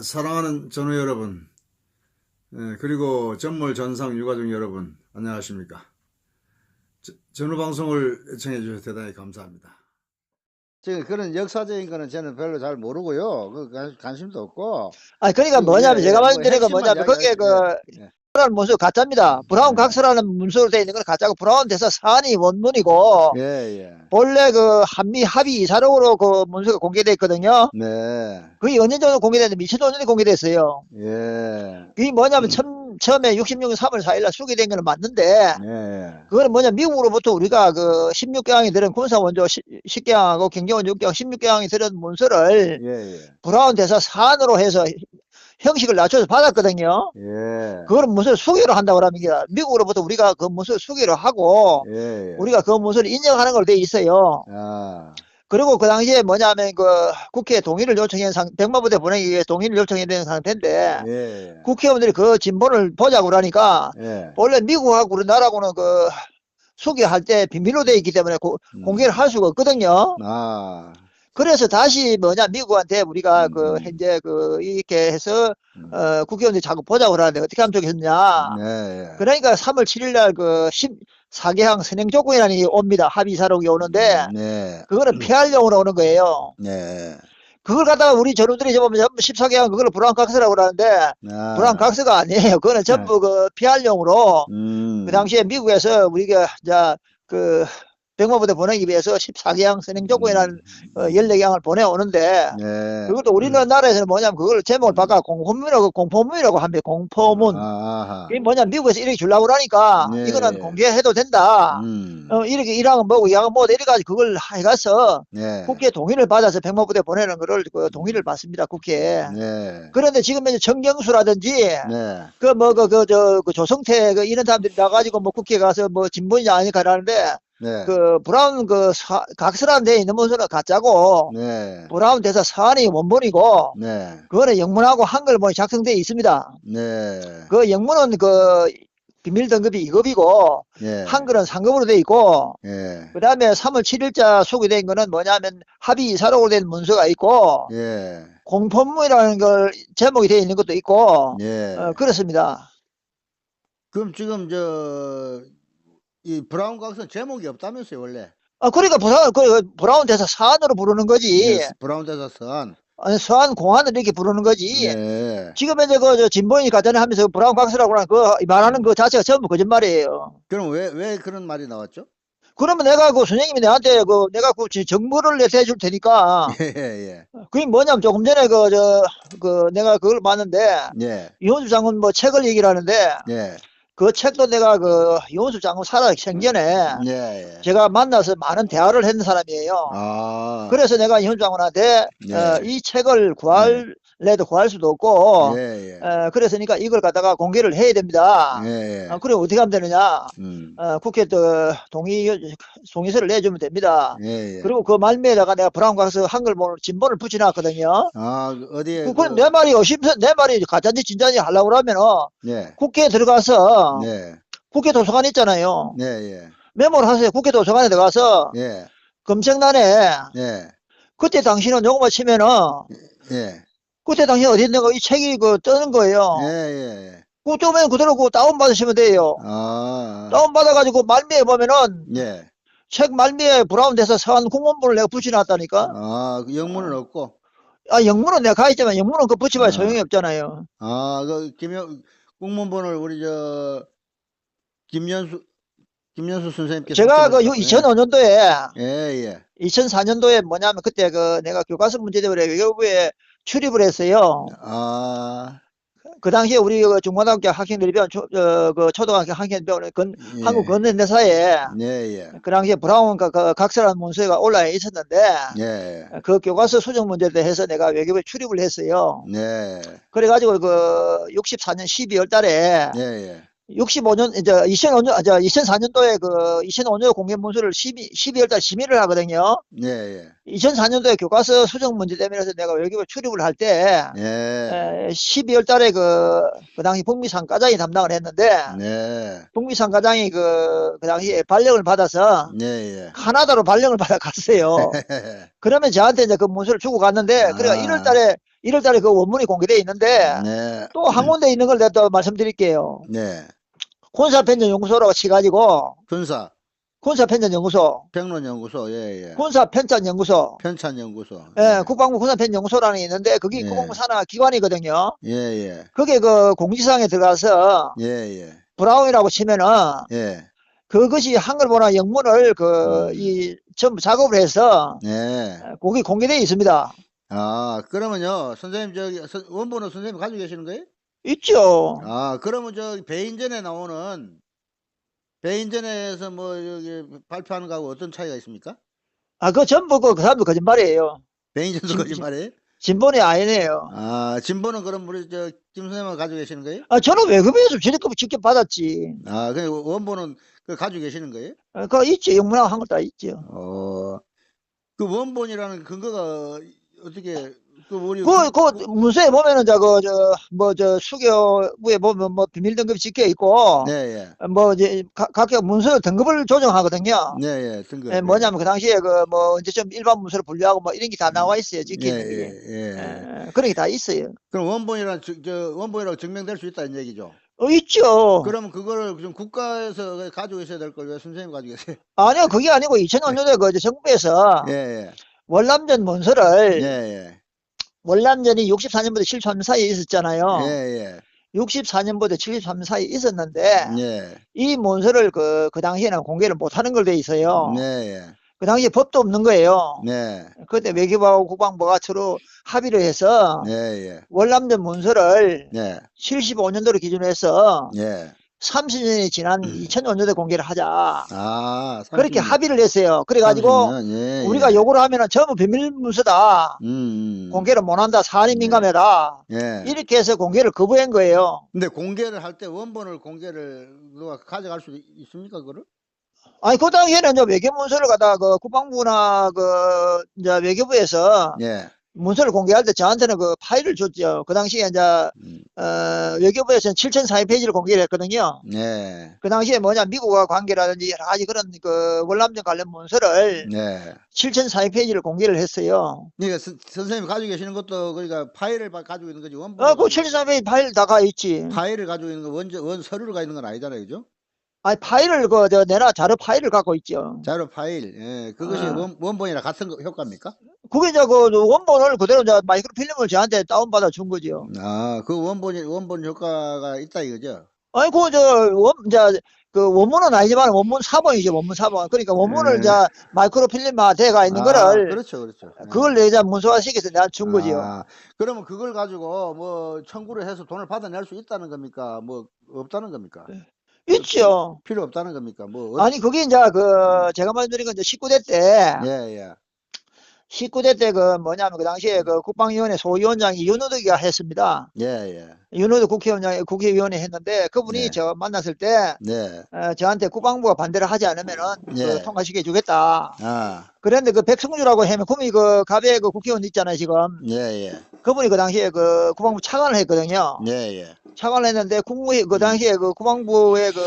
어, 사랑하는 전우 여러분, 예, 그리고 전몰 전상 유가족 여러분, 안녕하십니까. 저- 전우 방송을 애청해 주셔서 대단히 감사합니다. 지금 그런 역사적인 거는 저는 별로 잘 모르고요. 그 관- 관심도 없고. 아니 그러니까 그, 뭐냐면 예, 제가 예, 말씀드린 건뭐 뭐냐면 거기에 그 각서라는 문서 가짜입니다. 브라운 네. 각서라는 문서로 되어 있는 건 가짜고 브라운 대사 사안이 원문이고 예, 예. 본래 그 한미 합의 이사록으로 그 문서가 공개돼 있거든요. 네. 그게 언제 정도 공개됐는데 2005년에 공개됐어요. 예. 그게 뭐냐면 처음, 처음 에 66년 3월 4일날 수개된 거는 맞는데 예. 그거는 뭐냐 미국으로부터 우리가 그 16개항이 들은 군사원조 10개항하고 경제원조 6개항 16개항이 들은 문서를 예, 예. 브라운 대사 사안으로 해서 형식을 낮춰서 받았거든요. 예. 그거는 문서를 수기로 한다고 합니다. 미국으로부터 우리가 그 문서를 수기로 하고 예. 예. 우리가 그 문서를 인정하는 걸로 돼 있어요. 아. 그리고 그 당시에 뭐냐면 그 국회에 동의를 요청한 상, 백마부대 보내기 위해 동의를 요청해야 되는 상태인데 예. 국회의원들이 그 진본을 보자고 그러니까 예. 원래 미국하고 우리나라하고는 그 수기할 때 비밀로 돼 있기 때문에 고- 음. 공개를 할 수가 없거든요. 아. 그래서 다시 뭐냐 미국한테 우리가 그 음. 현재 그 이렇게 해서 음. 어 국회의원들이 자꾸 보자고 그러는데 어떻게 하면 좋겠냐. 예, 예. 그러니까 3월 7일 날 그 14개항 선행 조건이라는 게 옵니다. 합의 사록이 오는데 네. 그거는 피할령으로 오는 거예요. 네. 그걸 갖다가 우리 전우들이 보면 전부 14개항 그걸 불안 각서라고 그러는데 아. 불안 각서가 아니에요. 그거는 전부 그 피할령으로 음. 그 당시에 미국에서 우리가 이제 그 백마부대 보내기 위해서 14개항 선행 조건이라는 어, 14개항을 보내오는데 네. 그것도 우리나라에서는 뭐냐면 그걸 제목을 바꿔 공포문이라고 공포문이라고 합니다. 공포문. 아하. 그게 뭐냐 미국에서 이렇게 주려고 그러니까 네. 이거는 공개해도 된다. 음. 어, 이렇게 일항은 뭐고 이항은 뭐고 이래가지고 그걸 해가서 네. 국회 동의를 받아서 백마부대 보내는 거를 그 동의를 받습니다. 국회에. 네. 그런데 지금 이제 정경수라든지 네. 그뭐 그 그저그 조성태 그 이런 사람들이 나가지고 뭐 국회 가서 뭐 진본이냐 아니까 하는데 네. 그 브라운 그 사, 각서란 데 있는 문서는 가짜고 네. 브라운 대사 사안이 원본이고 네. 그거는 영문하고 한글 본이 작성되어 있습니다. 네. 그 영문은 그 비밀 등급이 2급이고 네. 한글은 상급으로 돼 있고 예. 그 다음에 3월 7일자 소개된 거는 뭐냐면 합의 이사록으로 된 문서가 있고 예. 공포문이라는 걸 제목이 되어 있는 것도 있고 예. 어, 그렇습니다. 그럼 지금 저, 이 브라운 각서 제목이 없다면서요, 원래? 아, 그러니까 브라운, 그 브라운 대사 사안으로 부르는 거지. 네, 브라운 대사선. 아니, 서한 공안을 이렇게 부르는 거지. 네. 지금 이제 그, 저, 진보인이 가전에 하면서 브라운 각서라고 하는 그, 말하는 그 자체가 전부 거짓말이에요. 그럼 왜, 왜 그런 말이 나왔죠? 그러면 내가 그 선생님이 내한테 그, 내가 그 지- 정보를 내세줄 테니까, 예, 예, 그게 뭐냐면 조금 전에 그, 저, 그, 내가 그걸 봤는데, 예. 이혼수 장군 뭐 책을 얘기를 하는데, 예. 그 책도 내가 그, 이혼수 장군 살아 생전에, 예, 예. 제가 만나서 많은 대화를 했는 사람이에요. 아. 그래서 내가 이혼수 장군한테, 네. 어, 이 책을 구할 래도 구할 수도 없고, 예, 예. 어, 그랬으니까 이걸 갖다가 공개를 해야 됩니다. 예, 예. 어, 그래 어떻게 하면 되느냐? 음. 어, 국회 또 동의 동의서를 내주면 됩니다. 예, 예. 그리고 그 말미에다가 내가 브라운 가서 한글본을 진본을 붙여놨거든요. 아, 그 어디에. 그, 그건 내 말이 의심서 내 말이 가짜인지 진짜인지 하려고 그러면은 예. 국회에 들어가서 네. 국회 도서관 있잖아요. 메모를 하세요. 국회 도서관에 들어가서 예. 검색란에 예. 그때 당신은 요거만 치면은 예. 그때 당신 어디 있는 거이 책이 그 뜨는 거예요. 예, 예. 그 뜨면 그대로 그 다운 받으시면 돼요. 아. 다운 받아가지고 말미에 보면은 예. 책 말미에 브라운 돼서 서한 공문본을 내가 붙여놨다니까. 아, 그 영문은 없고. 아 영문은 내가 가 있지만 영문은 그 붙여봐야 아. 소용이 없잖아요. 아, 그 김영 공문본을 우리 저 김연수 김연수 선생님께서 제가 그 붙여놓으셨- 2005년도에 예, 예. 2004년도에 뭐냐면 그때 그 내가 교과서 문제 때문에 외교부에 출입을 했어요. 아, 그 당시에 우리 그 중고등학교 학생들이 배운 초, 어, 그 초등학교 학생 배우는 건 예. 한국 근현대사에 예, 예. 그 당시에 브라운 그, 그 각서라는 문서가 올라와 있었는데 예. 그 교과서 수정 문제에 대해서 내가 외교부에 출입을 했어요. 네. 그래가지고 그 64년 12월 달에 예, 예. 65년 이제 2005년 아, 저 2004년도에 그 2005년 공개 문서를 12 12월 달 심의를 하거든요. 예, 예. 2004년도에 교과서 수정 문제 때문에 내가 외교부 출입을 할때 예. 12월 달에 그, 그 당시 북미상 과장이 담당을 했는데 네. 북미상 과장이 그, 그 당시에 발령을 받아서 예, 예. 카나다로 발령을 받아 갔어요. 그러면 저한테 이제 그 문서를 주고 갔는데 그래가 아. 1월 달에 1월 달에 그 원문이 공개되어 있는데 네. 또한 군데 있는 걸 내가 또 말씀드릴게요. 네. 군사편전연구소라고 치가지고 군사 군사편전연구소, 평론연구소 예, 예. 군사편찬연구소, 편찬연구소. 예, 국방부 군사편연구소라는 게 있는데 그게 네. 국방부 산하 기관이거든요. 예, 예. 그게 그 공지사항에 들어가서 예, 예. 브라운이라고 치면은 예. 그것이 한글보나 영문을 그 음. 이 전부 작업을 해서 네. 거기 공개되어 있습니다. 아, 그러면요. 선생님 저기 선- 원본은 선생님 가지고 계시는 거예요? 있죠. 아, 그러면 저 배인전에 나오는 배인전에서 뭐 여기 발표하는 거하고 어떤 차이가 있습니까? 아, 그 전부 그, 그 사람도 거짓말이에요. 배인전도 진- 거짓말이에요? 진본이 아니네요. 아, 진보는 그럼 우리 저 김 선생님은 가지고 계시는 거예요? 아, 저는 외국에서 진입금 직접 받았지. 아, 그 원본은 그 가지고 계시는 거예요? 어, 그거 있죠. 영문하고 한글 다 있죠. 어, 그 원본이라는 근거가 어떻게 그 우리 그, 그 문서에 보면은 저, 그, 저, 뭐, 저, 수교부에 보면 뭐 비밀 등급이 적혀 있고, 네, 예. 뭐, 이제, 각, 각각 문서 등급을 조정하거든요. 네, 예. 등급. 예, 뭐냐면 그 당시에 그, 뭐, 이제 좀 일반 문서를 분류하고 뭐 이런 게 다 나와 있어요. 예, 적혀 있는 게. 예, 예. 예, 그런 게 다 있어요. 그럼 원본이란 저, 저 원본이라고 증명될 수 있다는 얘기죠. 어, 있죠. 그러면 그거를 좀 국가에서 가지고 있어야 될 걸 왜 선생님 가지고 계세요? 아니요, 그게 아니고 2005년에 그 이제 정부에서 예, 예. 월남전 문서를 예, 예. 월남전이 64년부터 73년 사이에 있었잖아요. 예, 예. 64년부터 73년 사이에 있었는데 예. 이 문서를 그, 그 당시에는 공개를 못 하는 걸돼 있어요. 네, 예. 그 당시에 법도 없는 거예요. 네. 그때 외교부하고 국방부가 서로 합의를 해서 예, 예. 월남전 문서를 네. 75년도를 기준으로 해서 예. 30년이 지난 2005년도에 공개를 하자. 아, 그렇게 30 합의를 했어요. 그래가지고 30년, 예, 우리가 예. 요구를 하면은 전부 비밀 문서다. 음, 음. 공개를 못한다. 사안이 네. 민감하다. 예. 이렇게 해서 공개를 거부한 거예요. 근데 공개를 할 때 원본을 공개를 누가 가져갈 수 있습니까, 그거를? 아니 그 당시에는 이제 외교 문서를 갖다 그 국방부나 그 이제 외교부에서 예. 문서를 공개할 때 저한테는 그 파일을 줬죠. 그 당시에 이제 음. 어, 외교부에서는 7,042페이지를 공개를 했거든요. 네. 그 당시에 뭐냐 미국과 관계라든지 여러 가지 그런 그 월남전 관련 문서를 네. 7,042페이지를 공개를 했어요. 그러니까 선, 선생님이 가지고 계시는 것도 그러니까 파일을 바- 가지고 있는 거지 원본. 아, 그 7,042페이지 파일 다가 있지. 파일을 가지고 있는 거 원저 원 서류를 가지고 있는 건 아니잖아요, 그죠? 아니 파일을 그저 내나 자료 파일을 갖고 있죠. 자료 파일. 예. 그것이 아. 원, 원본이랑 같은 거, 효과입니까? 그게 이제 그 원본을 그대로 이제 마이크로필름을 저한테 다운받아 준 거죠. 아, 그 원본이 원본 효과가 있다 이거죠. 아니 그 저 원 이제 그 원문은 아니지만 원문 사본이죠. 원문 사본. 그러니까 원문을 네. 이제 마이크로필름화 돼가 있는 아, 거를 그렇죠, 그렇죠. 예. 그걸 내자 문서화 시켜서 내가 준 거지요. 아, 그러면 그걸 가지고 뭐 청구를 해서 돈을 받아낼 수 있다는 겁니까? 뭐 없다는 겁니까? 있죠. 필요 없다는 겁니까? 뭐 어- 아니 그게 이제 그 제가 말씀드린 건 이제 19대 때 예, 예. 19대 때 그 뭐냐면 그 당시에 그 국방위원회 소위원장 이 윤호덕이가 했습니다. 예, 예. 윤호덕 국회의원장이 국회의원회 했는데 그분이 네. 저 만났을 때 네. 어, 저한테 국방부가 반대를 하지 않으면은 예. 그 통과시켜 주겠다. 아, 그런데 그 백성주라고 하면 그분이 그 갑에 그 국회의원 있잖아요 지금 예, 예. 그분이 그 당시에 그 국방부 차관을 했거든요. 예, 예. 차관을 했는데 국무회 그 당시에 그 국방부의 그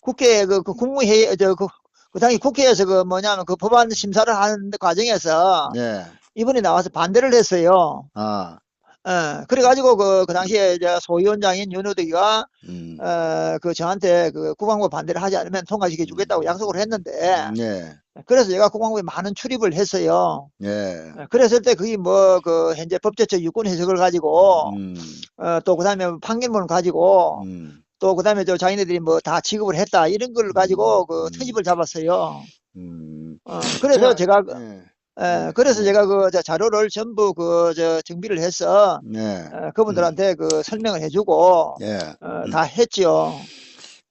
국회 그, 그 국무회의 저 그 그 당시 국회에서 그 뭐냐면 그 법안 심사를 하는 과정에서 예. 이분이 나와서 반대를 했어요. 아, 어, 그래가지고 그, 그 당시에 이제 소위원장인 윤호덕이가 음. 어, 그 저한테 그 국방부 반대를 하지 않으면 통과시켜 주겠다고 약속을 했는데 예. 그래서 제가 국방부에 많은 출입을 했어요. 예. 어, 그랬을 때 그게 뭐 그 현재 법제처 유권 해석을 가지고 음. 어, 또 그다음에 판결문을 가지고 음. 또 그다음에 저 자기네들이 뭐 다 지급을 했다 이런 걸 가지고 그 음. 트집을 잡았어요. 음. 어, 그래서 제가 그- 예. 에, 그래서 제가 그저 자료를 전부 그 저 정비를 해서 네. 어, 그분들한테 그 설명을 해주고 예. 어, 다 했죠.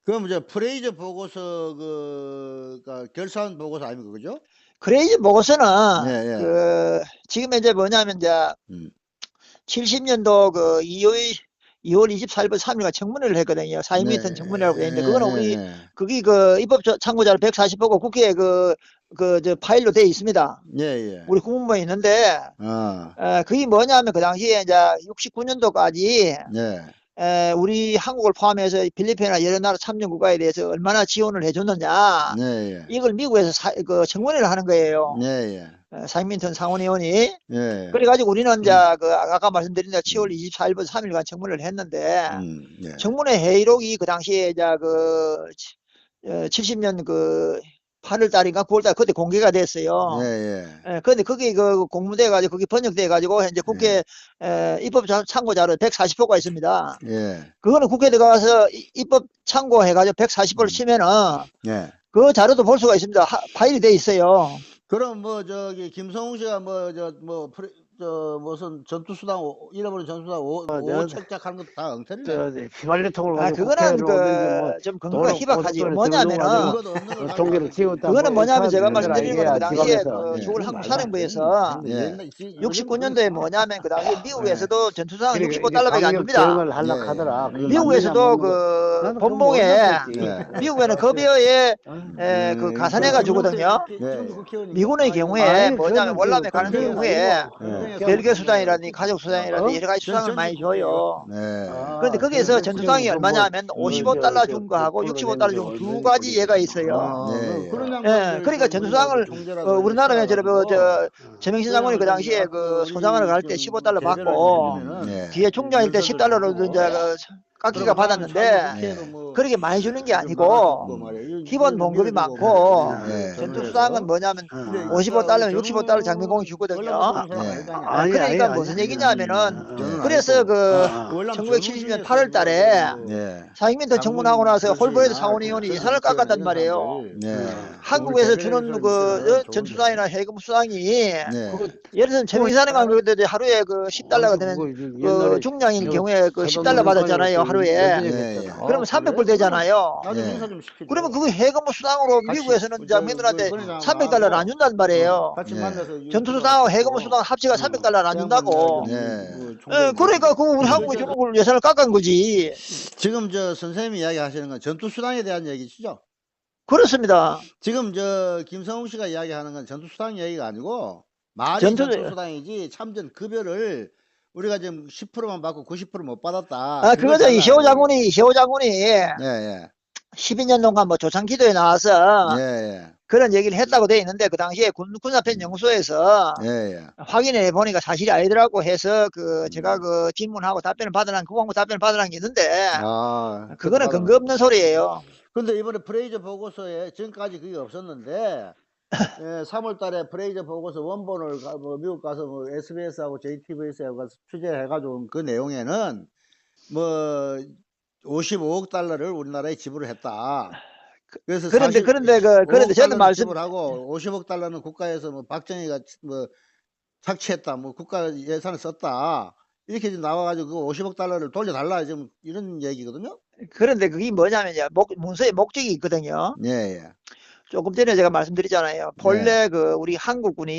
그럼 이제 프레이저 보고서 그가 결산 보고서 아닙니까, 그죠? 크레이지 보고서는 예, 예. 그 지금 이제 뭐냐면 이제 음. 70년도 그 2월 2월 24일부터 3일간 청문회를 했거든요. 사임위턴 청문회라고 했는데 그거는 우리 예, 그게 그 입법 참고자료 140호고 국회에 그 그 저 파일로 돼 있습니다. 예, 예. 우리 국무부에 있는데 아, 어, 그게 뭐냐면 그 당시에 이제 69년도까지 예. 에, 우리 한국을 포함해서 필리핀이나 여러 나라 참여 국가에 대해서 얼마나 지원을 해줬느냐 네, 예. 이걸 미국에서 사, 그 청문회를 하는 거예요. 네, 예. 어, 사익민턴 상원의원이 예. 그래가지고 우리는 이제 그 아까 말씀드린 대로 10월 24일부터 3일간 청문회를 했는데 음, 예. 청문회 회의록이 그 당시에 이제 그 70년 그 8월 달인가 9월 달 그때 공개가 됐어요. 예, 예. 예, 근데 그게 그 공무돼 가지고 그게 번역돼 가지고 현재 국회 에, 입법 자- 참고 자료 140호가 있습니다. 예. 그거는 국회에 들어가서 이- 입법 참고해 가지고 140호를 치면은 예. 그 자료도 볼 수가 있습니다. 하- 파일이 돼 있어요. 그럼 뭐 저기 김성웅 씨가 뭐 저뭐 저 무슨 전투수당 오- 잃어버린 전투수당 오, 어, 오 내가- 책작 하는 것도 다 엉터리네. 저, 저, 휘발유통을 아, 가지고 그거는 그뭐좀 근거가 도로 희박하지. 고속도로에 뭐냐면은 어, 하지. 띄웠다. 그거는 뭐 뭐냐면 제가 말씀드린 거는 그 당시에 지방에서. 그 예. 서울 예. 한국 사령부에서 예. 네. 69년도에 뭐냐면 그 당시에 미국에서도 전투상 그러니까 65 달러밖에 안 줍니다. 하려 예. 하더라. 미국에서도 그 나는 그건 본봉에 몰랐지. 예. 미국에는 급여에 아, 에, 그 음, 가산해가 주거든요. 예. 미군의 경우에 아니, 뭐냐면 월남에 그 가는 경우에 예. 별개 수당이라든지 가족 수당이라든지 어? 여러 가지 수당을 많이 줘요. 네. 아, 그런데 거기에서 그래서 전투상이 지금 얼마냐 뭐, 하면 음, 55달러 저, 준 저, 거하고 그 65달러 준 두 가지 예가 있어요. 아, 네. 예, 그러니까 우리가 총재라고 어, 우리나라에 저, 그, 저, 어. 최명신 장군이 그 당시에 그 소장을 갈 때 15달러 받고 네. 뒤에 총장일 때 10달러로 이제 그 깎기가 받았는데 그렇게 많이 주는 게 아니고 기본 봉급이 많고 네. 전투 수당은 뭐냐면 어. 55달러면 65달러 장민공이 주거든요. 네. 아, 그러니까 무슨 얘기냐면은 그래서 그 아, 1970년 8월 달에 네. 사익민턴 청문하고 나서 홀보에드 상원의원이 예산을 깎았단 말이에요. 네. 한국에서 주는 그 어, 전투 수당이나 해금 수당이 네. 예를 들면 사령관 그때 하루에 그 10달러가 되는 그 중량인 경우에 그 10달러 받았잖아요 하루에. 네, 예. 그러면 300불 되잖아요. 나도 네. 인사 좀 시켜줘. 그러면 그거 해금 수당으로 같이 미국에서는 그, 장민들한테 그, 그러니까 300달러를 안 준단 말이에요. 같이 네. 만나서 전투 수당하고 해금 수당 합치가 300달러를 안 준다고. 네. 예, 그러니까 그거 우리 한국에 주는 걸 예산을 깎은 거지. 지금 저 선생님이 이야기하시는 건 전투 수당에 대한 얘기시죠? 그렇습니다. 지금 저 김성웅 씨가 이야기하는 건 전투 수당 얘기가 아니고 말이 전투- 전투, 수당이지 참전 급여를 우리가 지금 10%만 받고 90%못 받았다. 아, 그거죠. 이시호 장군이, 이시호 장군이 예, 예. 12년 동안 뭐 조창 기도에 나와서 예, 예. 그런 얘기를 했다고 돼 있는데 그 당시에 군, 군사편 연구소에서 예, 예. 확인해 보니까 사실이 아니더라고 해서 그 제가 그 질문하고 답변을 받으란 국방부 답변을 받으란 게 있는데 아, 그거는 그거 근거 없는 소리예요. 근데 이번에 프레이저 보고서에 지금까지 그게 없었는데 예, 3월 달에 프레이저 보고서 원본을 가- 뭐 미국 가서 뭐 SBS하고 JTBC하고 가서 취재해가지고 그 내용에는 뭐 55억 달러를 우리나라에 지불을 했다. 그래서 그런데 40 그런데 그 5억 그런데 저는 말씀 지불하고 50억 달러는 국가에서 뭐 박정희가 뭐 착취했다, 뭐 국가 예산을 썼다. 이렇게 지금 나와가지고 그 50억 달러를 돌려달라 지금 이런 얘기거든요. 그런데 그게 뭐냐면요. 목, 문서에 목적이 있거든요. 예, 예, 조금 전에 제가 말씀드리잖아요. 본래 그 우리 한국군이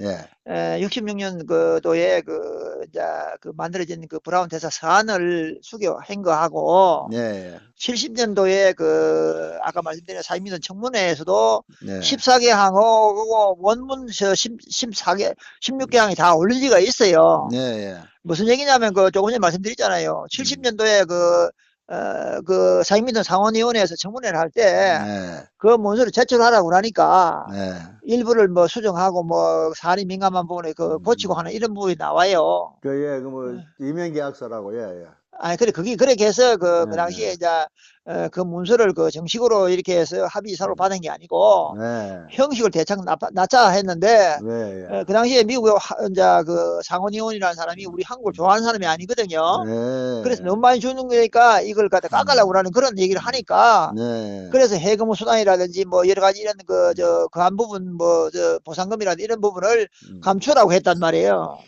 예, 에, 66년 그 도에 그 이제 그 만들어진 그 브라운 대사 서한을 수교한 거하고 예, 예. 70년도에 그 아까 말씀드린 사이민선 청문회에서도 네. 14개 항하고 원문 저 10, 14개 16개 항이 다 올린 지가 있어요. 예, 예. 무슨 얘기냐면 그 조금 전에 말씀드렸잖아요. 70년도에 그 어, 그 사익민선 상원위원회에서 청문회를 할 때그 네, 문서를 제출하라고 그러니까 네, 일부를 뭐 수정하고 뭐 사안이 민감한 부분에 그 음. 고치고 하는 이런 부분이 나와요. 그, 예, 그 뭐, 이면계약서라고, 예, 예. 아니, 그래, 그게, 그렇게 해서 그, 그 네, 당시에 이제, 어, 그 문서를 그 정식으로 이렇게 해서 합의 이사로 받은 게 아니고, 네, 형식을 납, 납자 했는데, 네, 예. 어, 그 당시에 미국의 하- 이제 그 상원의원이라는 사람이 우리 한국을 좋아하는 사람이 아니거든요. 네. 그래서 너무 많이 주는 거니까 이걸 갖다 깎으려고 하는 그런 얘기를 하니까, 네. 그래서 해금 수당이라든지 뭐 여러 가지 이런 그, 저, 그한 부분 뭐, 저, 보상금이라든지 이런 부분을 음. 감추라고 했단 말이에요.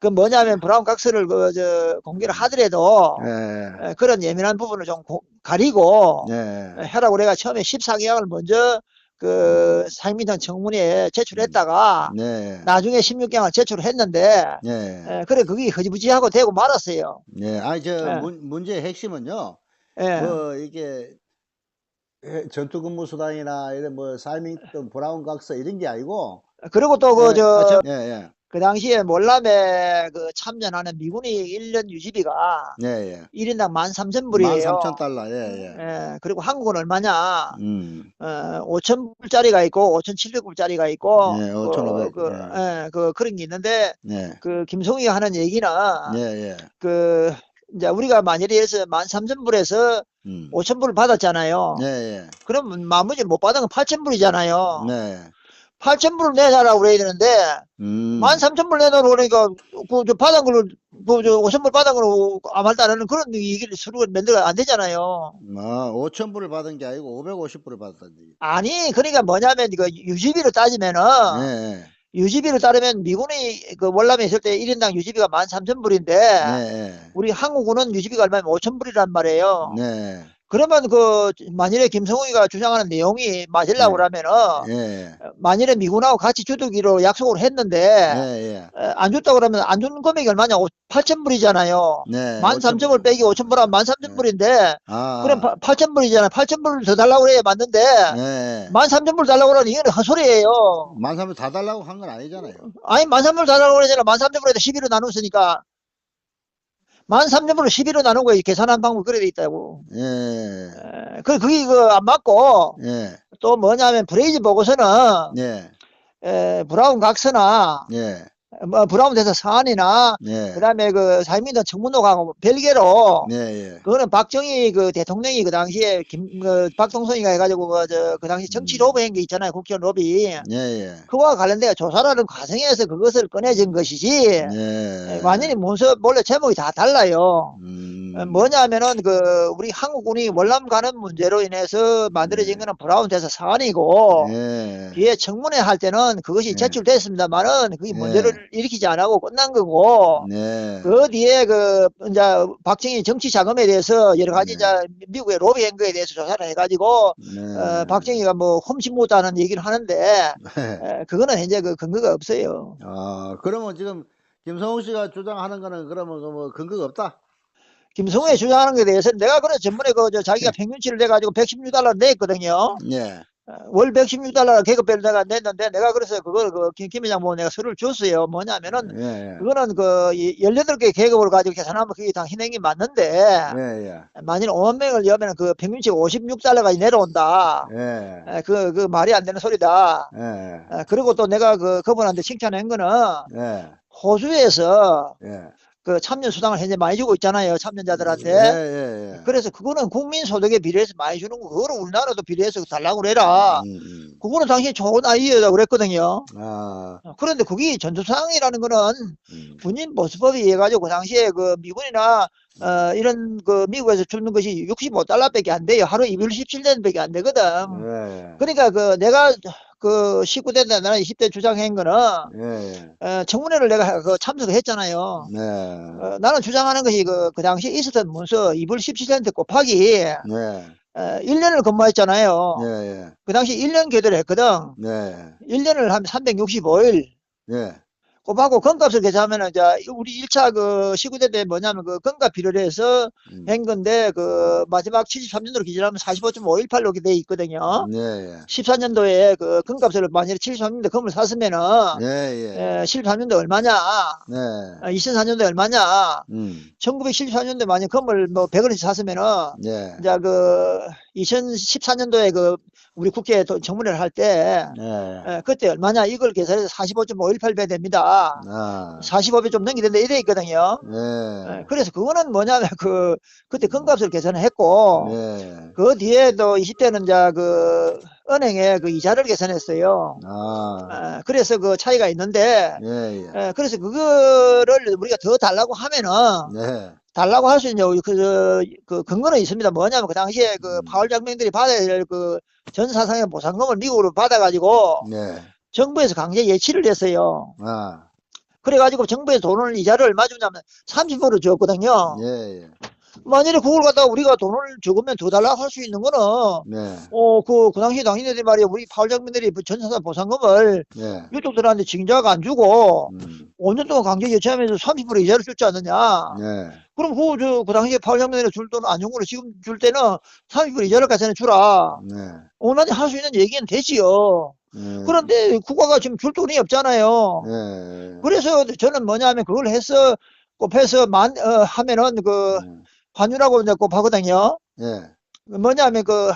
그 뭐냐면 브라운 각서를 그, 저, 공개를 하더라도, 네. 에, 그런 예민한 부분을 좀 고- 가리고, 네. 에, 하라고 내가 처음에 14개항을 먼저 그 상임위원 청문회에 제출했다가, 네. 나중에 16개항을 제출했는데, 네. 에, 그래, 그게 허지부지하고 되고 말았어요. 네. 아니, 저, 네. 문, 문제의 핵심은요, 예. 뭐, 이게, 해- 전투근무 수당이나 이런 뭐, 사이밍턴 브라운 각서 이런 게 아니고, 그리고 또 그, 네, 저, 아, 저- 예, 예. 그 당시에 몰람에 그 참전하는 미군이 1년 유지비가 예, 예. 1인당 13,000불이에요. 13,000달러. 예, 예. 예, 그리고 한국은 얼마냐? 음. 어, 5,000불짜리가 있고 5,700불짜리가 있고 예, 그, 5,500, 그, 예. 예, 그 그런 게 있는데 예. 그 김성희가 하는 얘기는 예, 예. 그 이제 우리가 만일에 해서 13,000불에서 음. 5,000불을 받았잖아요. 예, 예. 그럼 나머지 못 받은 건 8,000불이잖아요. 네. 8,000불을 내놔라고 그래야 되는데 음. 13,000불 내놓으라고 그러니까 그저 받은 걸로 그 저 5,000불 받은 걸로 아무 말도 안 하는 그런 얘기를 서로 만들어 안 되잖아요. 아, 5,000불을 받은 게 아니고 550불을 받았다는 얘기. 아니 그러니까 뭐냐면 이거 유지비로 따지면은 예, 예. 유지비로 따르면 미군이 그 월남에 있을 때 1인당 유지비가 13,000불인데 예, 예. 우리 한국은 유지비가 얼마면 5,000불이란 말이에요. 네. 그러면 그 만일에 김성웅이가 주장하는 내용이 맞으려고 네. 그러면은 예, 만일에 미군하고 같이 주두기로 약속을 예. 했는데 예, 예. 에, 안 줬다 그러면 안 준 금액이 얼마냐? 8,000불이잖아요. 네. 13,000불 빼기 5,000불 하면 13,000불인데 아. 그럼 8,000불이잖아. 8,000불 더 달라고 그래야 맞는데 예. 13,000불 달라고 그러니 이건 헛소리예요. 만삼을 다 달라고 한 건 아니잖아요. 아니 13,000불 달라고 그러잖아. 13,000불에다 12로 나눴으니까 13,000불을 12로 나눈 거에 계산한 방법 그래 돼 있다고. 예. 에, 그 그게 그 안 맞고 예. 또 뭐냐면 브레이즈 보고서는 예. 에, 브라운 각서나 예. 뭐 브라운 대사 사안이나 예. 그다음에 그 사이민던 청문록하고 별개로 예, 예. 그거는 박정희 그 대통령이 그 당시에 김, 그 박동선이가 해가지고 그, 저, 그 당시 정치 음. 로비 한 게 있잖아요. 국회의원 로비. 예, 예. 그거와 관련된 조사라는 과정에서 그것을 꺼내진 것이지. 예. 완전히 문서 몰래 제목이 다 달라요. 음. 어, 뭐냐면은 그 우리 한국군이 월남 가는 문제로 인해서 만들어진 네. 거는 브라운 대사 사안이고 예. 뒤에 청문회 할 때는 그것이 네. 제출됐습니다만은 그게 네. 문제를 일으키지 안 하고 끝난 거고 네. 그 뒤에 그 이제 박정희 정치 자금에 대해서 여러 가지 네. 이제 미국의 로비한 거에 대해서 조사를 해가지고 네. 어, 박정희가 뭐 훔치 못하는 얘기를 하는데 네. 에, 그거는 현재 그 근거가 없어요. 아, 그러면 지금 김성훈 씨가 주장하는 거는 그러면 그뭐 근거가 없다? 김성우의 주장하는 것에 대해서는 내가 그래 전번에 그저 네. 자기가 평균치를 내 가지고 116달러 냈거든요. 예. 어, 월 116달러 계급별로 내가 냈는데 내가 그래서 그걸 그 김, 김 회장 보고 내가 서류를 줬어요. 뭐냐면은 예, 예. 그거는 그 이- 18개 계급을 가지고 계산하면 그게 다 희냉이 맞는데 예, 예. 만일 5만 명을 여면 그 평균치가 56달러까지 내려온다. 예. 에, 그, 그 말이 안 되는 소리다. 예. 에, 그리고 또 내가 그 그분한테 칭찬한 거는 예. 호주에서 예. 그 참여 수당을 현재 많이 주고 있잖아요. 참여자들한테. 예, 예, 예. 그래서 그거는 국민 소득에 비례해서 많이 주는 거, 그거를 우리나라도 비례해서 달라고 그래라. 음, 음. 그거는 당시 좋은 아이디어라고 그랬거든요. 아, 그런데 그게 전투상이라는 거는 음. 군인 보수법에 해가지고 그 당시에 그 미군이나 어, 이런 그 미국에서 주는 것이 65달러밖에 안 돼요. 하루 217년밖에 안 되거든. 예. 그러니까 그 내가 그 19대 때 나는 20대 주장한 거는 예, 예. 어, 청문회를 내가 그 참석을 했잖아요. 네. 어, 나는 주장하는 것이 그, 그 당시에 있었던 문서 2불 17센트 곱하기 네. 어, 1년을 근무했잖아요. 예, 예. 그 당시 1년 교대를 했거든. 네. 1년을 하면 365일. 예. 곱하고 건값을 계산하면은 이제 우리 1차 그 19대 때 뭐냐면 그 건값 비료를 해서 음. 한 건데 그 마지막 73년도로 기준하면 45.518로 이렇게 돼 있거든요. 예, 예. 14년도에 그 건값을 만약에 73년도 건을 샀으면은 예, 예. 에, 73년도 얼마냐? 네. 아, 2004년도 얼마냐? 음. 1974년도에 만약 건물 뭐 100원씩 샀으면은 예. 이제 그 2014년도에 그 우리 국회 도- 정문회를 할때 예. 그때 얼마냐 이걸 계산해서 45.518배 됩니다. 아. 45배 좀 넘기는데 이래 있거든요. 예. 예, 그래서 그거는 뭐냐면 그 그때 건값을 계산을 했고 예. 그 뒤에도 20대는 이제 그 은행에 그 이자를 계산했어요. 아. 예, 그래서 그 차이가 있는데 예, 예. 예, 그래서 그거를 우리가 더 달라고 하면은 네. 달라고 할 수 있는 그, 저, 그 근거는 있습니다. 뭐냐면 그 당시에 그 음. 파월 장병들이 받아야 될그 전 사상의 보상금을 미국으로 받아가지고 네. 정부에서 강제 예치를 했어요. 아. 그래가지고 정부에서 돈을 이자를 얼마 주냐면 30%를 줬거든요. 예, 예. 만일에 그걸 갖다가 우리가 돈을 죽으면 더 달라고 할 수 있는 거는 네. 어, 그, 그 당시 당신들이 말이야, 우리 파월 장병들이 그 전사사 보상금을 네. 유족들한테 징자가 안 주고 음. 5년 동안 강제 예치하면서 30% 이자를 줬지 않느냐. 네. 그럼 그, 저, 그 당시에 파월 장병들이 줄 돈은 안준 거로 지금 줄 때는 30% 이자를 계산해 주라. 네. 원하지 할수 있는 얘기는 되지요. 예. 그런데 국가가 지금 줄 돈이 없잖아요. 예. 그래서 저는 뭐냐면 그걸 해서 곱해서 만, 어, 하면은 그 환율하고 이제 곱하거든요. 예. 뭐냐면 그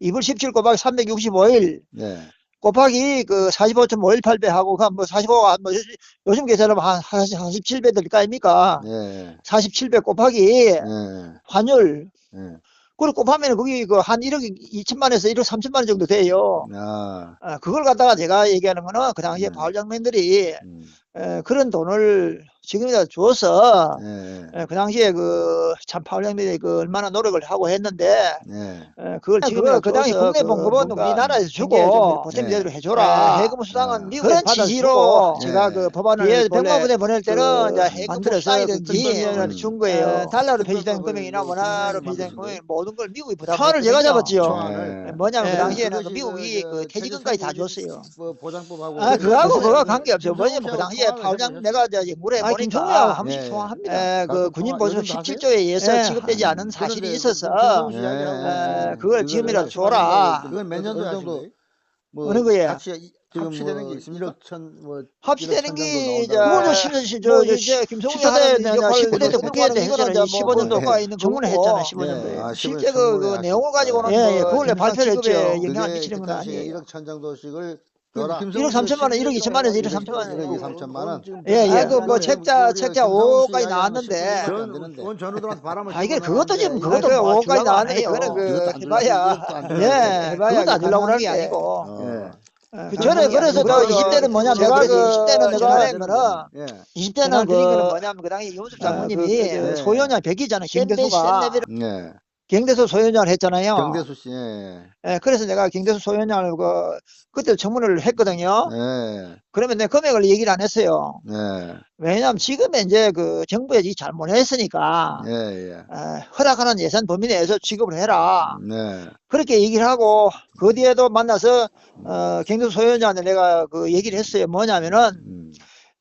2불 17 곱하기 365일 예. 곱하기 그 45.518배 하고 그뭐 45가 뭐 요즘- 요즘 계산하면 한 47배 될 거 아닙니까? 예. 47배 곱하기 예. 환율 예. 그걸 곱하면 거기 그 한 1억 2천만에서 1억 3천만 원 정도 돼요. 아. 아, 그걸 갖다가 제가 얘기하는 거는 그 당시에 네. 바울 장면들이 음. 에, 그런 돈을 지금이라도 줘서 예. 에, 그 당시에 그참 바울장면들이 그 얼마나 노력을 하고 했는데 예. 에, 그걸 아, 지금 그거 그 당시 국내 봉급은 우리나라에서 주고 보탬 네. 제대로 해줘라. 네. 해금 수당은 아. 미국에 그런 받아 취지로. 제가 그 법안을 뒤에 백마부대 보낼 때는 그 이제 해금 수당이든지 그준 거예요. 네. 달러로 표시된 금액이나 그 원화로 표시된 금액? 모든 걸 미국이 부담. 초안을 제가 잡았지요. 예, 뭐냐면 그 예, 당시에는 미국이 그, 그 저, 퇴직금까지 다 줬어요. 뭐 보장법하고 아, 그거하고 그래서 뭐가 그 관계없어요. 뭐냐면 그 당시에 씨하고 파울장 통화를 내가 저기 물에 아, 보니까 예. 통화합니다. 에, 그 군인 통화 보수 요즘도 하세요? 17조에 의해서 예. 지급되지 않은 음. 사실이 있어서 김성훈 씨 이야기하고 에, 그- 그걸 지금이라도 줘라. 그건 몇 년도에 정도 뭐 어느 지금 합치되는 뭐게 있습니까? 1억 천, 뭐 합치되는 1억 천게 이제 김성훈이 시초대 하는 내가 역할을 19대 때 이거는 국회의원 때 이거는 했잖아요. 이제 뭐15 정도가 있는 청문회 청문회 했잖아요. 예. 15 정도에. 아, 실제 그, 그 내용을 가지고는 예, 예, 뭐 그걸 발표를 했죠. 영향을 미치는 건그 아니에요. 1억 천 정도씩을 그. 김성훈 1억 3천만 원, 1억 2천만 원에서 1억 3천만 원. 1억 2, 3천만 원. 예, 예. 아, 그뭐 책자, 책자 5까지 나왔는데. 전, 원 전우들한테 바람을 아, 이게 그것도 지금 그것도 뭐뭐 5까지 주려고 안 나왔는데 해요. 그거는 그 해봐야. 예. 해봐야 그것도 안 주려고 하는 게 아니고. 어. 어, 그 전에 그래서 저 그거 20대는 뭐냐면 제가 내가 그그 20대는 내가 예. 20대는 그 뭐냐면 그 당시 이원수 아, 장모님이 그, 그, 그, 소유냐 백이잖아 예. 경대수 소유냐를 했잖아요. 경대수 씨. 예. 예, 그래서 내가 경대수 소유냐를 그 그때 청문회를 했거든요. 예. 그러면 내 금액을 얘기를 안 했어요. 예. 왜냐하면 지금에 이제 그 정부에 이 잘못했으니까 예. 예. 에, 허락하는 예산 범위 내에서 지급을 해라. 네. 그렇게 얘기를 하고 그 뒤에도 만나서 어, 경대수 소유자한테 내가 그 얘기를 했어요. 뭐냐면은 음.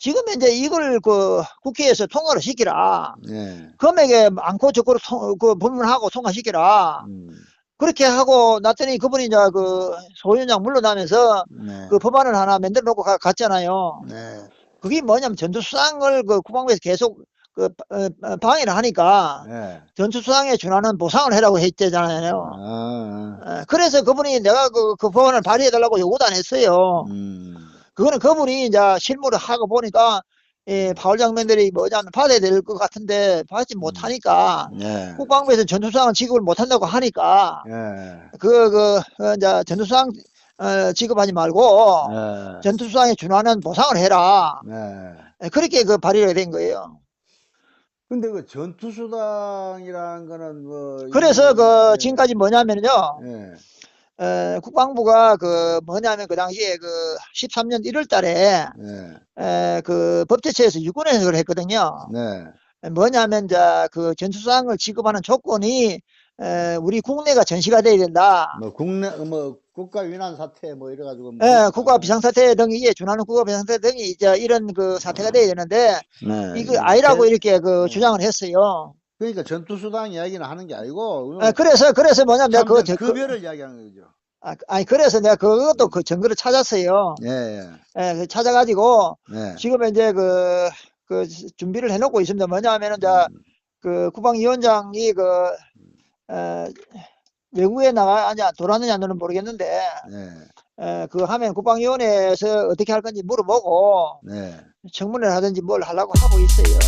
지금 이제 이걸 그 국회에서 통과를 시키라. 예. 금액에 많고 적고로 통, 그 불문하고 통과시키라. 음. 그렇게 하고 났더니 그분이 이제 그 소유장 물러나면서 네. 그 법안을 하나 만들어 놓고 가- 갔잖아요. 네. 그게 뭐냐면 전투수당을 그 국방부에서 계속 그 어, 어, 방해를 하니까 네. 전투수당에 준하는 보상을 해라고 했잖아요. 아. 어, 그래서 그분이 내가 그, 그 법안을 발의해 달라고 요구도 안 했어요. 음. 그거는 그분이 이제 실무를 하고 보니까 예, 파월 장면들이 뭐냐면 받아야 될 것 같은데 받지 못하니까 네. 국방부에서 전투수당을 지급을 못한다고 하니까 예. 그, 그, 어, 이제 전투수당 어, 지급하지 말고 네. 전투수당에 준하는 보상을 해라. 네. 예, 그렇게 그 발의가 된 거예요. 근데 그 전투수당이라는 거는 뭐 그래서 그 예. 지금까지 뭐냐면요. 예. 에, 국방부가 그 뭐냐면 그 당시에 그 13년 1월 달에 예. 에, 그 법제처에서 유권 해석을 했거든요. 네. 뭐냐면 이제 그 전투수당을 지급하는 조건이 에, 우리 국내가 전시가 돼야 된다. 뭐 국내 뭐 국가 위난 사태 뭐 이래 가지고 예, 국가 비상 사태 등이 준하는 국가 비상 사태 등이 이제 이런 그 사태가 돼야 되는데 네. 이거 아니라고 그- 이렇게 그 네. 주장을 했어요. 그러니까 전투수당 이야기는 하는 게 아니고 예, 그래서 그래서 뭐냐면 내가 그, 급여를 이야기하는 거죠. 아, 아니 그래서 내가 그것도 그 증거를 찾았어요. 예. 예. 예, 그 찾아가지고 네. 지금 이제 그, 그 준비를 해놓고 있습니다. 뭐냐 하면은 이제 음. 그 국방위원장이 그, 어, 외국에 나가, 아니, 돌았느냐, 안는 모르겠는데, 네. 에, 그 하면 국방위원회에서 어떻게 할 건지 물어보고 네. 청문회를 하든지 뭘 하려고 하고 있어요.